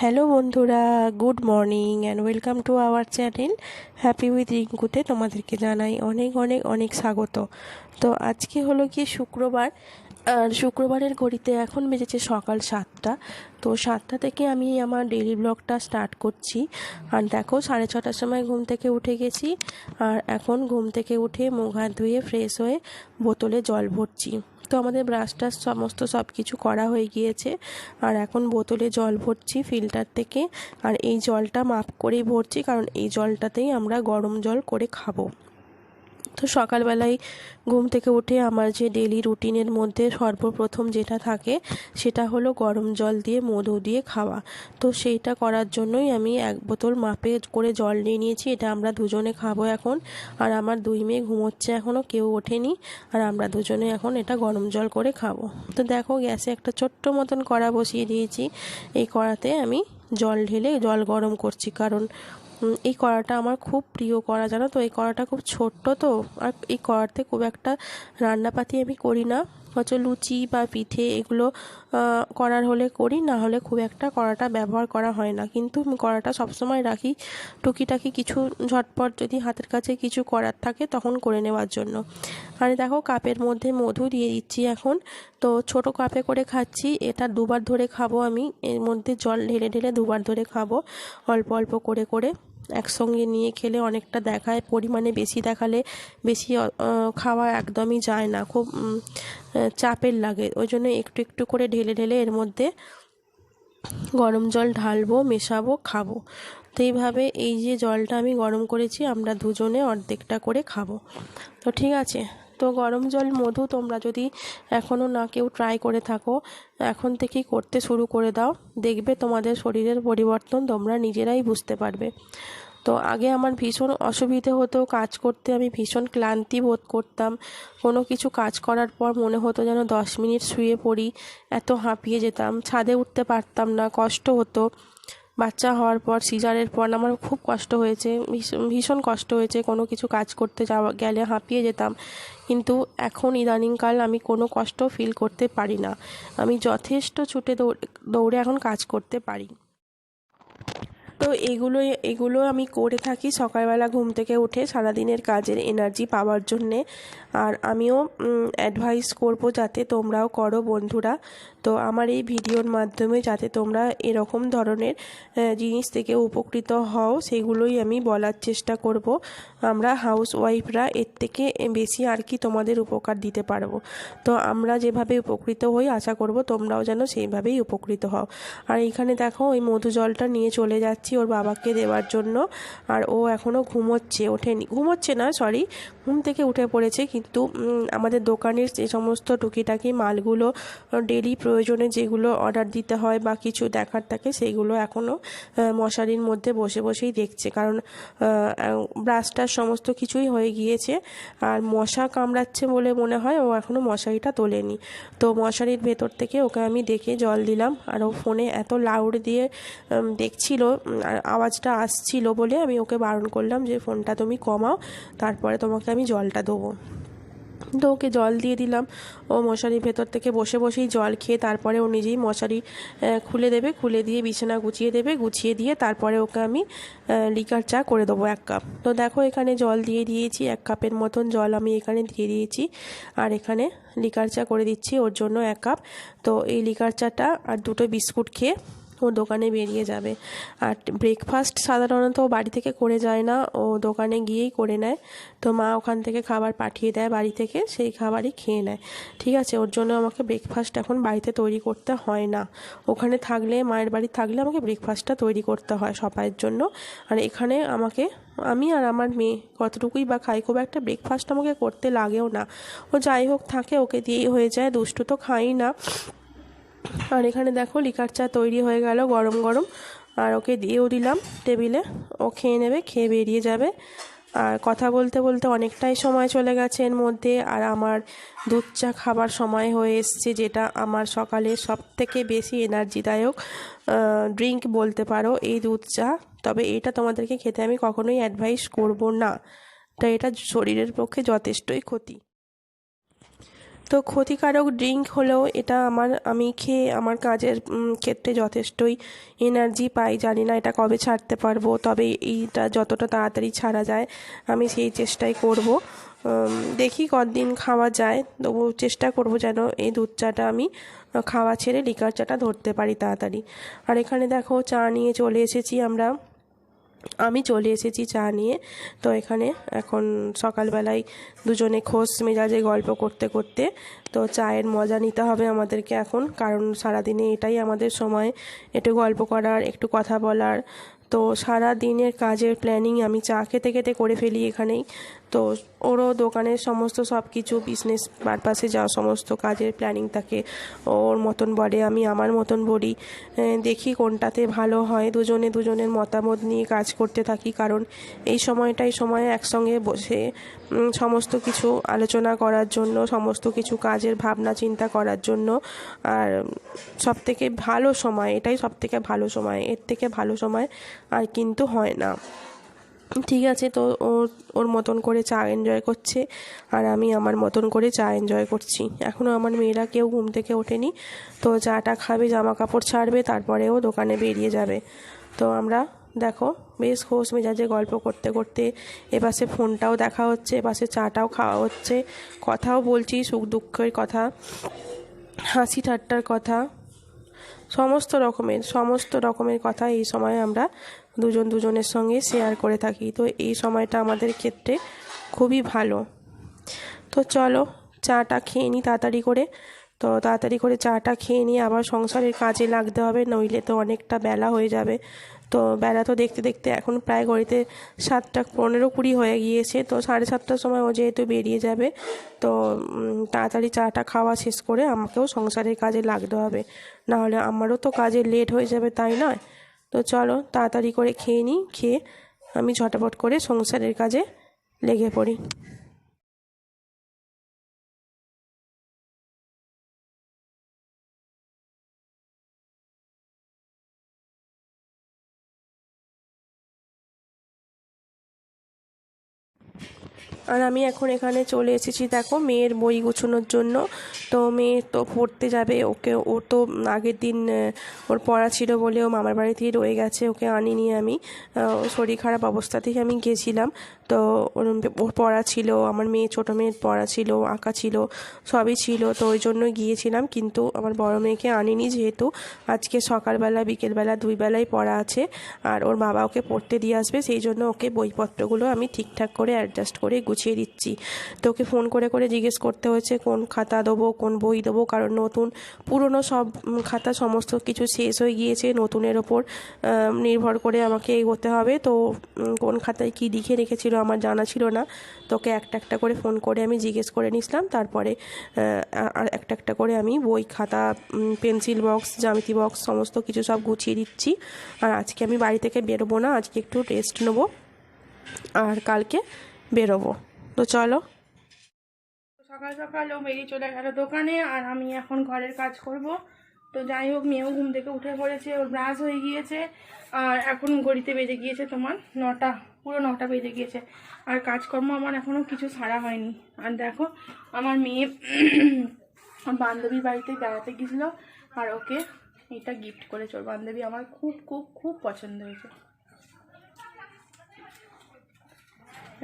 Hello বন্ধুরা, good morning and welcome to our channel happy with রিঙ্কুতে তোমাদেরকে জানাই অনেক অনেক অনেক স্বাগত। তো আজকে হলো কি শুক্রবার, আর শুক্রবারের ঘড়িতে এখন বেজেছে সকাল সাতটা। তো সাতটা থেকে আমি আমার ডেলি ব্লগটা স্টার্ট করছি। আর দেখো সাড়ে ছটার সময় ঘুম থেকে উঠে গেছি, আর এখন ঘুম থেকে উঠে মুখ হাত ধুয়ে ফ্রেশ হয়ে বোতলে জল ভরছি। তো আমাদের ব্রাশ টাশ সমস্ত সব কিছু করা হয়ে গিয়েছে। আর এখন বোতলে জল ভরছি ফিল্টার থেকে। আর এই জলটা মাপ করেই ভরছি, কারণ এই জলটাতেই আমরা গরম জল করে খাব। তো সকালবেলায় ঘুম থেকে উঠে আমার যে ডেলি রুটিনের মধ্যে সর্বপ্রথম যেটা থাকে, সেটা হলো গরম জল দিয়ে মধু দিয়ে খাওয়া। তো সেইটা করার জন্যই আমি এক বোতল মাপে করে জল নিয়ে নিয়েছি, এটা আমরা দুজনে খাব এখন। আর আমার দুই মেয়ে ঘুমোচ্ছে এখনও কেউ ওঠেনি। আর আমরা দুজনে এখন এটা গরম জল করে খাব। তো দেখো, গ্যাসে একটা ছোট্ট মতন কড়া বসিয়ে দিয়েছি। এই কড়াতে আমি জল ঢেলে জল গরম করছি। কারণ এই কড়াটা আমার খুব প্রিয় কড়া, জানো তো? এই কড়াটা খুব ছোট্ট তো, আর এই কড়াতে খুব একটা রান্নাপাতি আমি করি না। হচ্ছে লুচি বা পিঠে এগুলো করার হলে করি, না হলে খুব একটা কড়াটা ব্যবহার করা হয় না। কিন্তু কড়াটা সবসময় রাখি, টুকিটাকি কিছু ঝটপট যদি হাতের কাছে কিছু করার থাকে তখন করে নেওয়ার জন্য। আর দেখো কাপের মধ্যে মধু দিয়ে দিচ্ছি এখন। তো ছোট কাপে করে খাচ্ছি, এটা দুবার ধরে খাব আমি, এর মধ্যে জল ঢেলে ঢেলে দুবার ধরে খাব, অল্প অল্প করে করে। একসঙ্গে নিয়ে খেলে অনেকটা দেখায়, পরিমাণে বেশি দেখালে বেশি খাওয়া একদমই যায় না, খুব চাপের লাগে। ওই জন্য একটু একটু করে ঢেলে ঢেলে এর মধ্যে গরম জল ঢালবো, মেশাবো, খাব। তো এইভাবে এই যে জলটা আমি গরম করেছি, আমরা দুজনে অর্ধেকটা করে খাব। তো ঠিক আছে। তো গরম জল, মধু তোমরা যদি এখনও না কেউ ট্রাই করে থাকো, এখন থেকেই করতে শুরু করে দাও। দেখবে তোমাদের শরীরের পরিবর্তন তোমরা নিজেরাই বুঝতে পারবে। তো আগে আমার ভীষণ অসুবিধে হতো কাজ করতে, আমি ভীষণ ক্লান্তি বোধ করতাম। কোনো কিছু কাজ করার পর মনে হতো যেন দশ মিনিট শুয়ে পড়ি, এত হাঁপিয়ে যেতাম। ছাদে উঠতে পারতাম না, কষ্ট হতো। বাচ্চা হওয়ার পর সিজারের পর আমার খুব কষ্ট হয়েছে। ভীষণ কষ্ট হয়েছে কোনো কিছু কাজ করতে যাওয়া, গেলে হাঁপিয়ে যেতাম। কিন্তু এখন ইদানিংকাল আমি কোনো কষ্ট ফিল করতে পারি না। আমি যথেষ্ট ছুটে দৌড়ে দৌড়ে এখন কাজ করতে পারি। তো এগুলো এগুলো আমি করে থাকি সকালবেলা ঘুম থেকে উঠে সারাদিনের কাজের এনার্জি পাওয়ার জন্যে। আর আমিও অ্যাডভাইস করব যাতে তোমরাও করো বন্ধুরা। তো আমার এই ভিডিওর মাধ্যমে যাতে তোমরা এরকম ধরনের জিনিস থেকে উপকৃত হও, সেগুলোই আমি বলার চেষ্টা করব। আমরা হাউস ওয়াইফরা এর থেকে বেশি আর কি তোমাদের উপকার দিতে পারব। তো আমরা যেভাবে উপকৃত হই, আশা করব তোমরাও যেন সেইভাবেই উপকৃত হও। আর এখানে দেখো, ওই মধু জলটা নিয়ে চলে যাচ্ছি। ওর বাবাকে দেওয়ার জন্য। আর ও এখনও ঘুমোচ্ছে, ওঠেনি। ঘুমোচ্ছে না সরি ঘুম থেকে উঠে পড়েছে। কিন্তু আমাদের দোকানের যে সমস্ত টুকিটাকি মালগুলো ডেলি প্রয়োজনে যেগুলো অর্ডার দিতে হয় বা কিছু দেখার থাকে সেইগুলো এখনও মশারির মধ্যে বসে বসেই দেখছে। কারণ ব্রাশটার সমস্ত কিছুই হয়ে গিয়েছে। আর মশা কামড়াচ্ছে বলে মনে হয়, ও এখনও মশারিটা তোলেনি। তো মশারির ভেতর থেকে ওকে আমি ডেকে জল দিলাম। আর ও ফোনে এত লাউড দিয়ে দেখছিল আওয়াজটা আসছিল বলে আমি ওকে বারণ করলাম যে, ফোনটা তুমি কমাও, তারপরে তোমাকে আমি জলটা দেবো। তো ওকে জল দিয়ে দিলাম। ও মশারির ভেতর থেকে বসে বসেই জল খেয়ে তারপরে ও নিজেই মশারি খুলে দেবে, খুলে দিয়ে বিছানা গুছিয়ে দেবে, গুছিয়ে দিয়ে তারপরে ওকে আমি লিকার চা করে দেবো এক কাপ। তো দেখো এখানে জল দিয়ে দিয়েছি, এক কাপের মতন জল আমি এখানে দিয়ে দিয়েছি। আর এখানে লিকার চা করে দিচ্ছি ওর জন্য এক কাপ। তো এই লিকার চাটা আর দুটো বিস্কুট খেয়ে ও দোকানে বেরিয়ে যাবে। আর ব্রেকফাস্ট সাধারণত ও বাড়ি থেকে করে যায় না, ও দোকানে গিয়েই করে নেয়। তো মা ওখান থেকে খাবার পাঠিয়ে দেয় বাড়ি থেকে, সেই খাবারই খেয়ে নেয়। ঠিক আছে, ওর জন্য আমাকে ব্রেকফাস্ট এখন বাড়িতে তৈরি করতে হয় না। ওখানে থাকলে, মায়ের বাড়ি থাকলে আমাকে ব্রেকফাস্টটা তৈরি করতে হয় সবাইয়ের জন্য। আর এখানে আমাকে, আমি আর আমার মেয়ে কতটুকুই বা খাই, খুব একটা ব্রেকফাস্ট আমাকে করতে লাগেও না। ও যাই হোক থাকে, ওকে দিয়েই হয়ে যায়, দুষ্টু তো খাই না। আর এখানে দেখো লিকার চা তৈরি হয়ে গেল, গরম গরম। আর ওকে দিয়েও দিলাম টেবিলে। ও খেয়ে নেবে, খেয়ে বেরিয়ে যাবে। আর কথা বলতে বলতে অনেকটাই সময় চলে গেছে এর মধ্যে। আর আমার দুধ চা খাবার সময় হয়ে এসছে, যেটা আমার সকালে সব থেকে বেশি এনার্জিদায়ক ড্রিঙ্ক বলতে পারো এই দুধ চা। তবে এটা তোমাদেরকে খেতে আমি কখনোই অ্যাডভাইস করব না। তাই এটা শরীরের পক্ষে যথেষ্টই ক্ষতি। তো ক্ষতিকারক ড্রিঙ্ক হলেও এটা আমার, আমি খেয়ে আমার কাজের ক্ষেত্রে যথেষ্টই এনার্জি পাই। জানি না এটা কবে ছাড়তে পারব, তবে এইটা যতটা তাড়াতাড়ি ছাড়া যায়, আমি সেই চেষ্টাই করব। দেখি কতদিন খাওয়া যায়, তবু চেষ্টা করব যেন এই দুধ চাটা আমি খাওয়া ছেড়ে লিকার চাটা ধরতে পারি তাড়াতাড়ি। আর এখানে দেখো চা নিয়ে চলে এসেছি আমরা। আমি চলে এসেছি চা নিয়ে। তো এখানে এখন সকালবেলায় দুজনে খোঁজ মেজাজে গল্প করতে করতে তো চায়ের মজা নিতে হবে আমাদেরকে এখন, কারণ সারাদিনে এটাই আমাদের সময়। একটু গল্প করার, একটু কথা বলার। তো সারা দিনের কাজের প্ল্যানিং আমি চা খেতে খেতে করে ফেলি এখানেই। তো ওরও দোকানের সমস্ত সব কিছু বিজনেস পারপাসে যা সমস্ত কাজের প্ল্যানিং থাকে ওর মতন বলে, আমি আমার মতন বলি। দেখি কোনটাতে ভালো হয়। দুজনে দুজনের মতামত নিয়ে কাজ করতে থাকি, কারণ এই সময়টাই সময় একসঙ্গে বসে সমস্ত কিছু আলোচনা করার জন্য, সমস্ত কিছু কাজের ভাবনা চিন্তা করার জন্য। আর সব থেকে ভালো সময়, এটাই সব থেকে ভালো সময়, এর থেকে ভালো সময় আর কিন্তু হয় না। ঠিক আছে, তো ওর ওর মতন করে চা এনজয় করছে। আর আমি আমার মতন করে চা এনজয় করছি। এখনও আমার মেয়েরা কেউ ঘুম থেকে ওঠেনি। তো চাটা খাবে জামা কাপড় ছাড়বে, তারপরেও দোকানে বেরিয়ে যাবে। তো আমরা, দেখো, বেশ খোশ মেজাজে গল্প করতে করতে এপাশে ফোনটাও দেখা হচ্ছে, এপাশে চাটাও খাওয়া হচ্ছে। কথাও বলছি, সুখ দুঃখের কথা, হাসি ঠাট্টার কথা, সমস্ত রকমের সমস্ত রকমের কথা এই সময় আমরা দুজন দুজনের সঙ্গে শেয়ার করে থাকি। তো এই সময়টা আমাদের ক্ষেত্রে খুবই ভালো। তো চলো চাটা খেয়ে নিই তাড়াতাড়ি করে। তো তাড়াতাড়ি করে চাটা খেয়ে নিয়ে আবার সংসারের কাজে লাগতে হবে, নইলে তো অনেকটা বেলা হয়ে যাবে। তো বেলা তো দেখতে দেখতে এখন প্রায় ঘড়িতে সাতটা পনেরো কুড়ি হয়ে গিয়েছে। তো সাড়ে সাতটার সময় ও যেহেতু বেরিয়ে যাবে, তো তাড়াতাড়ি চাটা খাওয়া শেষ করে আমাকেও সংসারের কাজে লাগতে হবে। নাহলে আমারও তো কাজে লেট হয়ে যাবে, তাই নয়? তো চলো তাড়াতাড়ি করে খেয়ে নিই খেয়ে আমি ঝটাপট করে সংসারের কাজে লেগে পড়ি। আর আমি এখন এখানে চলে এসেছি, দেখো মেয়ের বই গুছোনোর জন্য। তো মেয়ে তো পড়তে যাবে, ওকে ও তো আগের দিন ওর পড়া ছিল বলে ও মামার বাড়িতেই রয়ে গেছে, ওকে আনিনি আমি। শরীর খারাপ অবস্থাতেই আমি গেছিলাম। তো ওর পড়া ছিল, আমার মেয়ে, ছোটো মেয়ের পড়া ছিল, আঁকা ছিল, সবই ছিল। তো ওই জন্য গিয়েছিলাম, কিন্তু আমার বড় মেয়েকে আনিনি যেহেতু। আজকে সকালবেলা, বিকেলবেলা দুই বেলায় পড়া আছে, আর ওর বাবা ওকে পড়তে দিয়ে আসবে, সেই জন্য ওকে বইপত্রগুলো আমি ঠিকঠাক করে অ্যাডজাস্ট করে গুছিয়ে দিচ্ছি। তো ওকে ফোন করে করে জিজ্ঞেস করতে হয়েছে, কোন খাতা দেবো, কোন বই দেবো? কারণ নতুন, পুরনো সব খাতা সমস্ত কিছু শেষ হয়ে গিয়েছে, নতুনের ওপর নির্ভর করে আমাকে এগোতে হবে। তো কোন খাতায় কী লিখে রেখেছিল আমার জানা ছিল না। তোকে একটা একটা করে ফোন করে আমি জিজ্ঞেস করে নিছিলাম তারপরে একটা একটা করে আমি বই, খাতা পেন্সিল বক্স জ্যামিতি বক্স সমস্ত কিছু সব গুছিয়ে দিচ্ছি। আর আজকে আমি বাড়ি থেকে বেরোবো না, আজকে একটু রেস্ট নেব। আর কালকে বেরোবো। তো চলো। সকাল সকাল ও বেরিয়ে চলে গেল দোকানে, আর আমি এখন ঘরের কাজ করব। তো যাই হোক, মেয়েও ঘুম থেকে উঠে পড়েছে, ওর ব্রাশ হয়ে গিয়েছে। আর এখন ঘড়িতে বেজে গিয়েছে তোমার নটা। পুরো নটা বেজে গিয়েছে। আর কাজকর্ম আমার এখনও কিছু সারা হয়নি। আর দেখো, আমার মেয়ে বান্ধবীর বাড়িতে বেড়াতে গিয়েছিল, আর ওকে এটা গিফট করেছে। ওর বান্ধবী আমার খুব খুব খুব পছন্দ হয়েছে।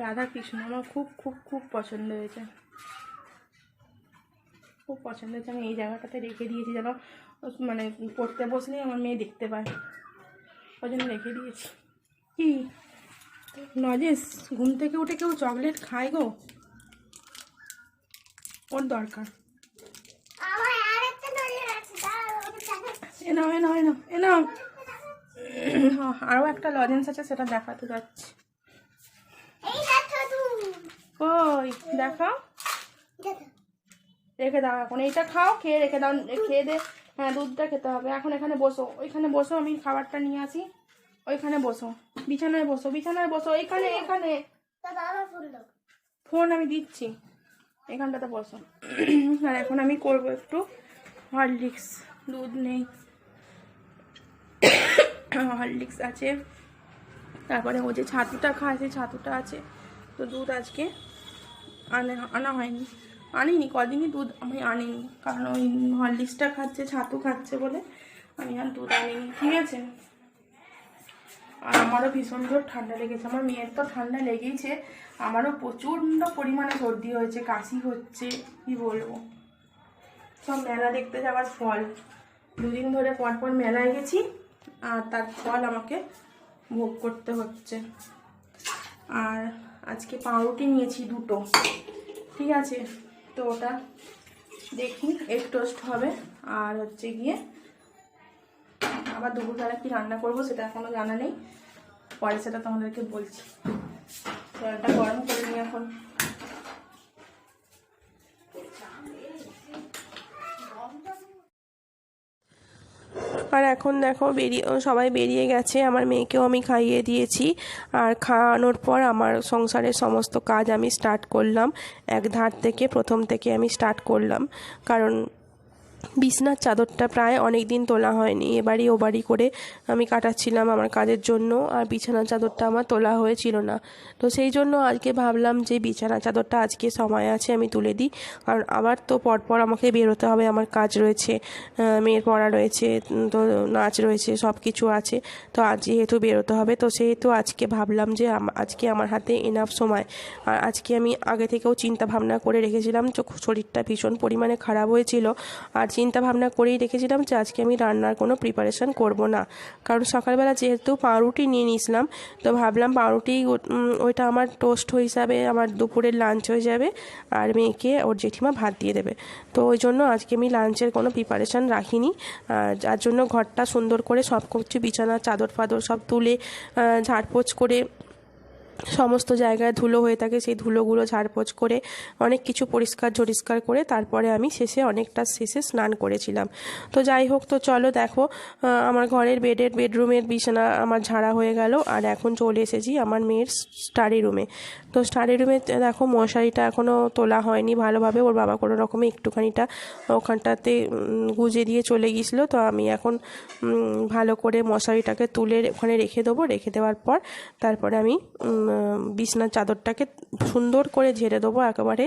রাধা কৃষ্ণ আমার খুব খুব খুব পছন্দ হয়েছে। খুব পছন্দ হয়েছে। আমি এই জায়গাটাতে রেখে দিয়েছি যেন মানে পড়তে বসলেই আমার মেয়ে দেখতে পায়। ওই জন্য রেখে দিয়েছি। কি? নজেস ঘুম থেকে উঠে কেউ চকলেট খায় গো। ওর দরকার। আমার আরেকটা নলের আছে দাঁড়াও ওটা দেখাচ্ছি। এ নাও এ নাও এ নাও এ নাও। হ্যাঁ, আরও একটা লজেন্স আছে সেটা দেখাতে যাচ্ছি। দেখাও। রেখে দাও এখন এইটা খাও খেয়ে রেখে দাও খেয়ে দে। হ্যাঁ দুধটা খেতে হবে। এখন এখানে বসো ওইখানে বসো আমি খাবারটা নিয়ে আসি। ওইখানে বসো। বিছানায় বসো বিছানায় বসো, এখানে এখানে। ফোন আমি দিচ্ছি। এখানটাতে বসো। আর এখন আমি করব একটু হরলিক্স। দুধ নেই। হরলিক্স আছে। তারপরে ও যে ছাতুটা খায়, সেই ছাতুটা আছে। তো দুধ আজকে আনা আনা হয়নি। আনিনি, কদিনই দুধ আমি আনিনি। কারণ ওই হরলিক্সটা খাচ্ছে, ছাতু খাচ্ছে বলে আমি আর দুধ আনিনি। ঠিক আছে? আর আমারও ভীষণ জোর ঠান্ডা লেগেছে। আমার মেয়ের তো ঠান্ডা লেগেইছে। আমারও প্রচণ্ড পরিমাণে সর্দি হয়েছে, কাশি হচ্ছে, কি বলব? সব মেলা দেখতে যাওয়ার ফল। দুদিন ধরে পর পর মেলায় গেছি, আর তার ফল আমাকে ভোগ করতে হচ্ছে। আর আজকে পাউরুটি নিয়েছি দুটো। ঠিক আছে? তো ওটা দেখি, এগ টোস্ট হবে। আর হচ্ছে গিয়ে আবার দুপুরবেলা কি রান্না করব সেটা এখনও জানা নেই। পরে সেটা তোমাদেরকে বলছি। জলটা গরম করে নিই এখন। আর এখন দেখো বেরিয়ে সবাই বেরিয়ে গেছে। আমার মেয়েকেও আমি খাইয়ে দিয়েছি। আর খাওয়ানোর পর আমার সংসারের সমস্ত কাজ আমি স্টার্ট করলাম। এক ধার থেকে প্রথম থেকে আমি স্টার্ট করলাম। কারণ বিছনার চাদরটা প্রায় অনেক দিন তোলা হয়নি। এবারই ও বাড়ি করে আমি কাটাচ্ছিলাম আমার কাজের জন্য, আর বিছানার চাদরটা আমার তোলা হয়েছিল না। তো সেই জন্য আজকে ভাবলাম যে বিছানার চাদরটা আজকে সময় আছে আমি তুলে দিই। কারণ আবার তো পরপর আমাকে বেরোতে হবে, আমার কাজ রয়েছে মেয়ের পড়া রয়েছে তো নাচ রয়েছে সব কিছু আছে। তো আজ যেহেতু বেরোতে হবে, তো সেহেতু আজকে ভাবলাম যে আজকে আমার হাতে এনাফ সময়। আর আজকে আমি আগে থেকেও চিন্তা ভাবনা করে রেখেছিলাম যে শরীরটা ভীষণ পরিমাণে খারাপ হয়েছিল। আর চিন্তা ভাবনা করেই রেখেছিলাম যে আজকে আমি রান্নার কোনো প্রিপারেশান করব না। কারণ সকালবেলা যেহেতু পাউরুটি নিয়ে নিয়েছিলাম, তো ভাবলাম পাউরুটি ওইটা আমার টোস্ট হিসাবে আমার দুপুরের লাঞ্চ হয়ে যাবে, আর মেয়েকে ওর জেঠিমা ভাত দিয়ে দেবে। তো ওই জন্য আজকে আমি লাঞ্চের কোনো প্রিপারেশান রাখিনি। যার জন্য ঘরটা সুন্দর করে সব কিছু বিছানা চাদর ফাদর সব তুলে ঝাড়পোছ করে সমস্ত জায়গায় ধুলো হয়ে থাকে, সেই ধুলোগুলো ঝাড়পোছ করে, অনেক কিছু পরিষ্কার ঝরিষ্কার করে তারপরে আমি শেষে অনেকটা শেষে স্নান করেছিলাম। তো যাই হোক, তো চলো দেখো আমার ঘরের বেডের বেডরুমের বিছানা আমার ঝাড়া হয়ে গেল আর এখন চলে এসেছি আমার মেয়ের স্টাডি রুমে। তো স্টাডি রুমে দেখো মশারিটা এখনও তোলা হয়নি ভালোভাবে, ওর বাবা কোনো রকমে একটুখানিটা ওখানটাতে গুজে দিয়ে চলে গিয়েছিল। তো আমি এখন ভালো করে মশারিটাকে তুলে ওখানে রেখে দেবো। রেখে দেওয়ার পর তারপরে আমি বিছনার চাদরটাকে সুন্দর করে ঝেড়ে দেবো, একেবারে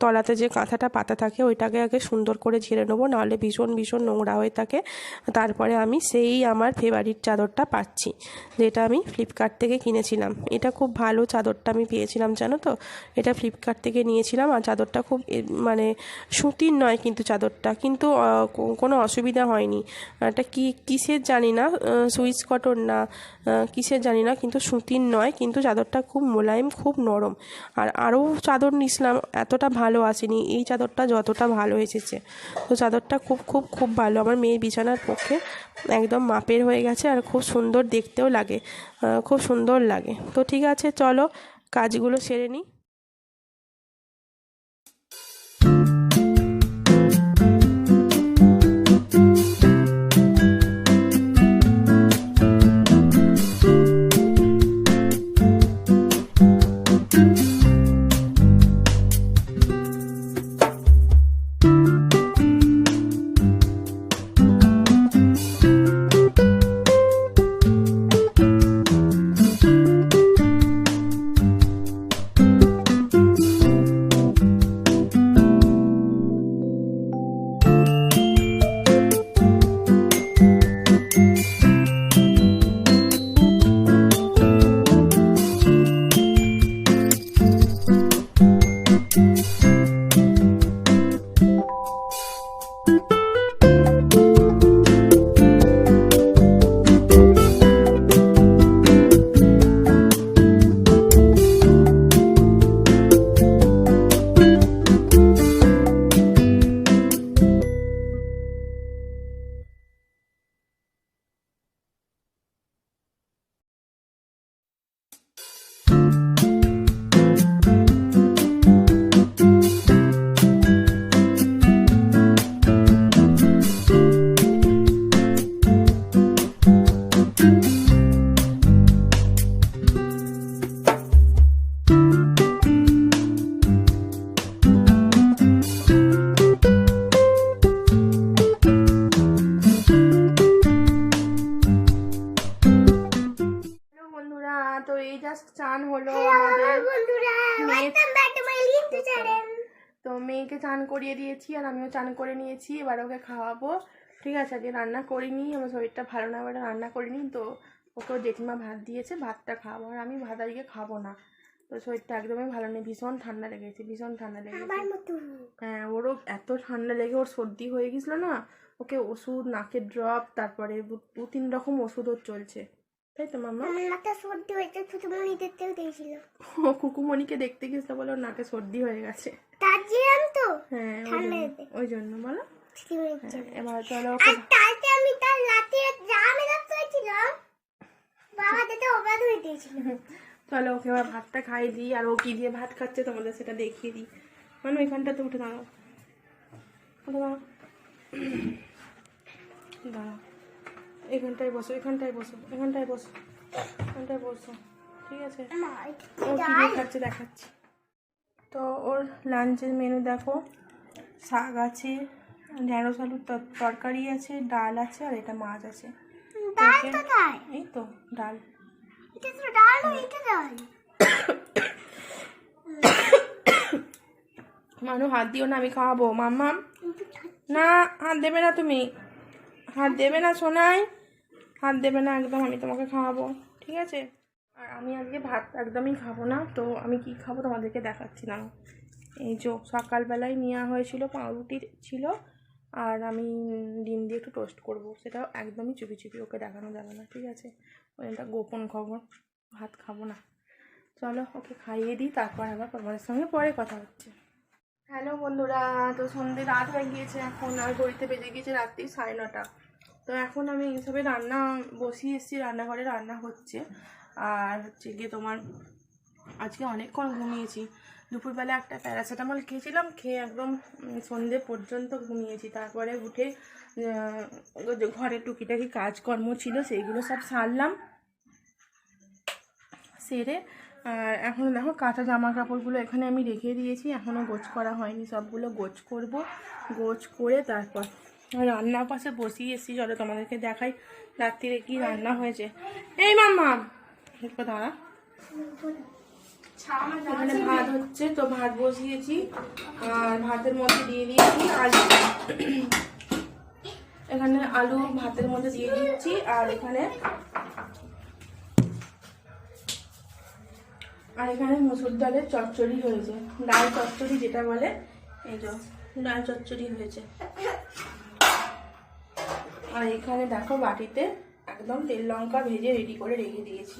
তলাতে যে কাঁথাটা পাতা থাকে ওইটাকে আগে সুন্দর করে ঝেড়ে নেব, নাহলে ভীষণ ভীষণ নোংরা হয়ে থাকে। তারপরে আমি সেই আমার ফেভারিট চাদরটা পাচ্ছি, যেটা আমি ফ্লিপকার্ট থেকে কিনেছিলাম। এটা খুব ভালো চাদরটা আমি পেয়েছিলাম, জানো তো? এটা ফ্লিপকার্ট থেকে নিয়েছিলাম, আর চাদরটা খুব মানে সুতির নয় কিন্তু চাদরটা, কিন্তু কোনো অসুবিধা হয়নি। এটা কি, কিসের জানি না সুইচ কটন না কিসের জানি না, কিন্তু সুতির নয়, কিন্তু চাদরটা খুব মোলায়েম, খুব নরম। আর আরও চাদর নিয়েছিলাম, এতটা ভালো আসেনি। এই চাদরটা যতটা ভালো এসেছে। তো চাদরটা খুব খুব খুব ভালো। আমার মেয়ের বিছানার পক্ষে একদম মাপের হয়ে গেছে আর খুব সুন্দর দেখতেও লাগে। খুব সুন্দর লাগে। তো ঠিক আছে, চলো কাজগুলো সেরে নিই। মেয়েকে চান করিয়ে দিয়েছি আর আমিও চান করে নিয়েছি এবার ওকে খাওয়াবো। ঠিক আছে আজকে রান্না করিনি আমার শরীরটা ভালো না বলে রান্না করিনি তো ওকেও জেঠিমা ভাত দিয়েছে ভাতটা খাব আর আমি ভাত আজকে খাব না। তো শরীরটা একদমই ভালো নেই ভীষণ ঠান্ডা লেগেছে ভীষণ ঠান্ডা লেগেছে। হ্যাঁ ওরও এত ঠান্ডা লেগে ওর সর্দি হয়ে গেছিল না ওকে ওষুধ নাকের ড্রপ তারপরে দু- তিন রকম ওষুধ ওর চলছে। তাই তো মামা নাকটা সর্দি হয়েছে ছোট দেখতেও দিয়েছিল। ও কুকুমণিকে দেখতে গেছিল বলে ওর নাকে সর্দি হয়ে গেছে। তার তো হ্যাঁ ওই জন্য বলো। হ্যাঁ, এবার চলো আর তাতে আমি তার লাতে জামে রাখতে হয়েছিলাম বাবা যাতে অবাধ হয়ে দিয়েছিল চলো ওকে এবার ভাতটা খাইয়ে দিই। আর ও কি দিয়ে ভাত খাচ্ছে তোমাদের সেটা দেখিয়ে দিই। মানে ওইখানটাতে উঠে দাঁড়াও। উঠে দাঁড়াও। দাঁড়াও। এখানটায় বসো এখানটায় বসো এখানটায় বসো এখানটায় বসো। ঠিক আছে? ও কি দিয়ে খাচ্ছে দেখাচ্ছি। তো ওর লাঞ্চের মেনু দেখো। শাক আছে ঢেঁড়স আলুর তর- তরকারি আছে ডাল আছে আর এটা মাছ আছে। এই তো ডাল। মানু হাত দিও না আমি খাওয়াবো। কিন্তু না হাত দেবে না তুমি। হাত দেবে না সোনাই। হাত দেবে না একদম আমি তোমাকে খাওয়াবো। ঠিক আছে? আর আমি আজকে ভাত একদমই খাব না, তো আমি কি খাব তোমাদেরকে দেখাচ্ছি না। এই যে সকালবেলায় নেওয়া হয়েছিল পাউরুটি ছিল, আর আমি ডিম দিয়ে একটু টোস্ট করব। সেটা একদমই চুপি চুপি, ওকে দেখানো যাবে না, ঠিক আছে? ওইটা গোপন খবর, ভাত খাব না। চলো, ওকে খাইয়ে দিই, তারপর আবার তোমাদের সঙ্গে পরে কথা হচ্ছে। হ্যালো বন্ধুরা, তো সন্ধে রাত হয়ে গিয়েছে এখন, আর ঘড়িতে বেজে গিয়েছে রাত্রি সাড়ে নটা। তো এখন আমি এইসবে রান্না বসিয়ে এসেছি, রান্নাঘরে রান্না হচ্ছে। আর হচ্ছে গিয়ে তোমার আজকে অনেকক্ষণ ঘুমিয়েছি। দুপুরবেলা একটা প্যারাসিটামল খেয়েছিলাম, খেয়ে একদম সন্ধে পর্যন্ত ঘুমিয়েছি। তারপরে উঠে ঘরে টুকিটাকি কাজকর্ম ছিল, সেইগুলো সব সারলাম। সেরে, আর এখন দেখো কাঁচা জামা কাপড়গুলো এখানে আমি রেখে দিয়েছি এখনও গোছ করা হয়নি, সবগুলো গোছ করব। গোছ করে তারপর রান্নার পাশে বসিয়ে এসেছি। চলো তোমাদেরকে দেখাই রাত্রিরে কি রান্না হয়েছে। এই মাম্মা! একটু দাঁড়া। এখানে ভাত হচ্ছে তো ভাত বসিয়েছি আর ভাতের মধ্যে দিয়ে দিয়েছি আলু। এখানে আলু ভাতের মধ্যে দিয়ে দিচ্ছি আর এখানে আর এখানে মুসুর ডালের চচ্চড়ি হয়েছে। ডাল চচ্চড়ি যেটা বলে এই যে ডাল চচ্চড়ি হয়েছে। আর এখানে দেখো বাটিতে একদম তেল লঙ্কা ভেজে রেডি করে রেখে দিয়েছি।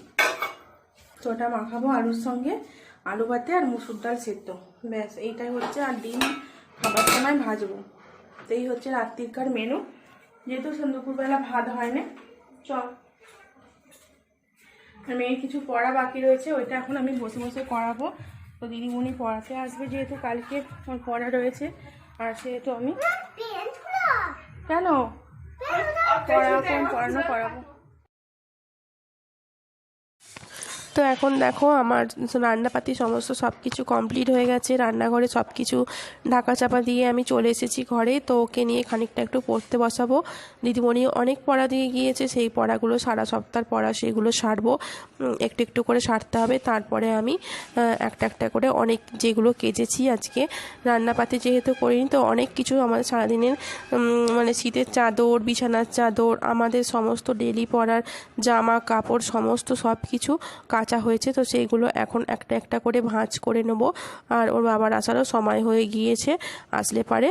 তো ওটা মাখাবো আলুর সঙ্গে। আলু ভাতে আর মুসুর ডাল সেদ্ধ। ব্যাস এইটাই হচ্ছে আর ডিম খাবার সময় ভাজবো। তো এই হচ্ছে রাত্রিকার মেনু যেহেতু দুপুরবেলা ভাত হয় না চল। আর মেয়ের কিছু পড়া বাকি রয়েছে ওইটা এখন আমি বসে বসে করাবো তো দিদিমণি পড়াতে আসবে যেহেতু কালকে আমার পড়া রয়েছে। আর সেহেতু আমি কেন? পড়াবো পড়ানো করাবো তো এখন দেখো আমার রান্নাপাতি সমস্ত সব কিছু কমপ্লিট হয়ে গেছে। রান্নাঘরে সব কিছু ঢাকা চাপা দিয়ে আমি চলে এসেছি ঘরে। তো ওকে নিয়ে খানিকটা একটু পড়তে বসাবো। দিদিমণি অনেক পড়া দিয়ে গিয়েছে, সেই পড়াগুলো সারা সপ্তাহ পড়া সেগুলো সারবো। একটু একটু করে সারতে হবে। তারপরে আমি একটা একটা করে অনেক যেগুলো কেজেছি আজকে। রান্নাপাতি যেহেতু করিনি, তো অনেক কিছু আমাদের সারাদিনের মানে শীতের চাদর, বিছানার চাদর, আমাদের সমস্ত ডেলি পরার জামা, কাপড়, সমস্ত সব কিছু কাচা হয়েছে, তো সেইগুলো এখন একটা একটা করে ভাঁজ করে নেব। আর ওর বাবার আসারও সময় হয়ে গিয়েছে, আসলে পারে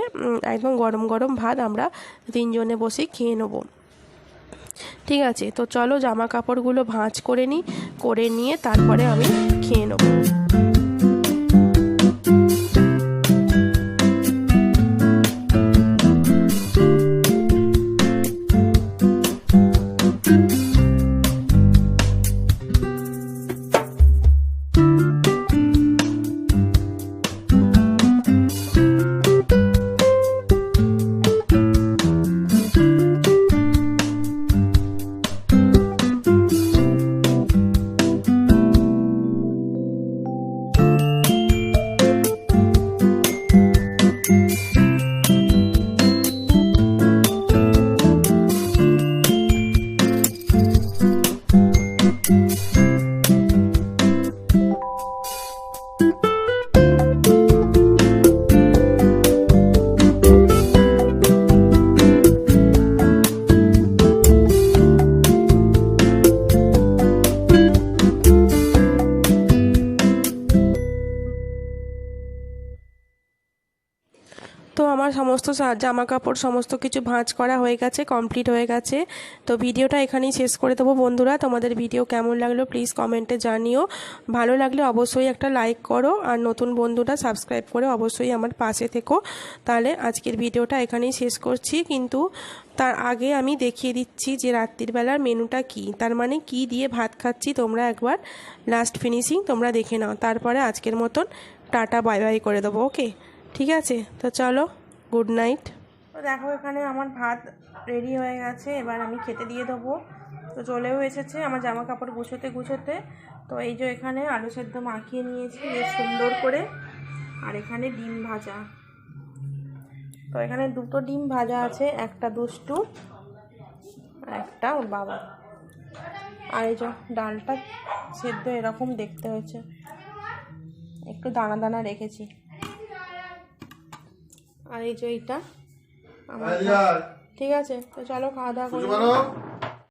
একদম গরম গরম ভাত আমরা তিনজনে বসে খেয়ে নেব। ঠিক আছে, তো চলো জামা কাপড়গুলো ভাঁজ করে নিই, করে নিয়ে তারপরে আমি খেয়ে নেব। সমস্ত জামা কাপড় সমস্ত কিছু ভাঁজ করা হয়ে গেছে কমপ্লিট হয়ে গেছে। তো ভিডিওটা এখানেই শেষ করে দেবো বন্ধুরা। তোমাদের ভিডিও কেমন লাগল প্লিজ কমেন্টে জানিও। ভালো লাগলে অবশ্যই একটা লাইক করো আর নতুন বন্ধুরা সাবস্ক্রাইব করে অবশ্যই আমার পাশে থেকো। তাহলে আজকের ভিডিওটা এখানেই শেষ করছি। কিন্তু তার আগে আমি দেখিয়ে দিচ্ছি যে রাত্রির বেলার মেনুটা কি। তার মানে কি দিয়ে ভাত খাচ্ছি তোমরা একবার লাস্ট ফিনিশিং তোমরা দেখে নাও। তারপরে আজকের মতন টাটা বাই বাই করে দেবো ওকে ঠিক আছে? তো চলো। গুড নাইট তো দেখো, এখানে আমার ভাত রেডি হয়ে গেছে। এবার আমি খেতে দিয়ে দেবো। তো চলেও এসেছে আমার জামা কাপড় গুছোতে গুছোতে। তো এই যে এখানে আলু সেদ্ধ মাখিয়ে নিয়েছি, বেশ সুন্দর করে। আর এখানে ডিম ভাজা। তো এখানে দুটো ডিম ভাজা আছে, একটা দুষ্টু, একটা ওর বাবা। আর এই যে ডালটা সেদ্ধ এরকম দেখতে হয়েছে। একটু দানা দানা রেখেছি। আর এই যে এইটা আমার ঠিক আছে তো চলো খাওয়া দাওয়া করি